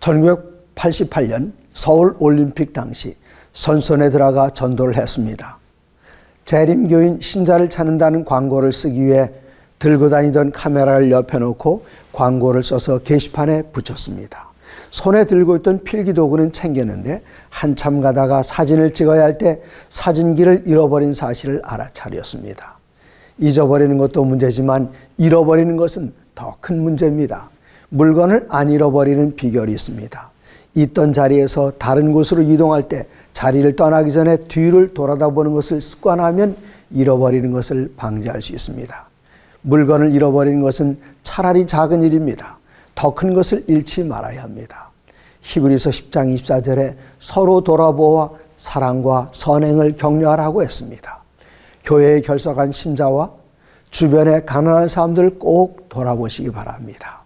1988년 서울 올림픽 당시 선선에 들어가 전도를 했습니다. 재림교인 신자를 찾는다는 광고를 쓰기 위해 들고 다니던 카메라를 옆에 놓고 광고를 써서 게시판에 붙였습니다. 손에 들고 있던 필기 도구는 챙겼는데 한참 가다가 사진을 찍어야 할 때 사진기를 잃어버린 사실을 알아차렸습니다. 잊어버리는 것도 문제지만 잃어버리는 것은 더 큰 문제입니다. 물건을 안 잃어버리는 비결이 있습니다. 있던 자리에서 다른 곳으로 이동할 때 자리를 떠나기 전에 뒤를 돌아다보는 것을 습관하면 잃어버리는 것을 방지할 수 있습니다. 물건을 잃어버리는 것은 차라리 작은 일입니다. 더 큰 것을 잃지 말아야 합니다. 히브리서 10장 24절에 서로 돌아보아 사랑과 선행을 격려하라고 했습니다. 교회에 결석한 신자와 주변의 가난한 사람들을 꼭 돌아보시기 바랍니다.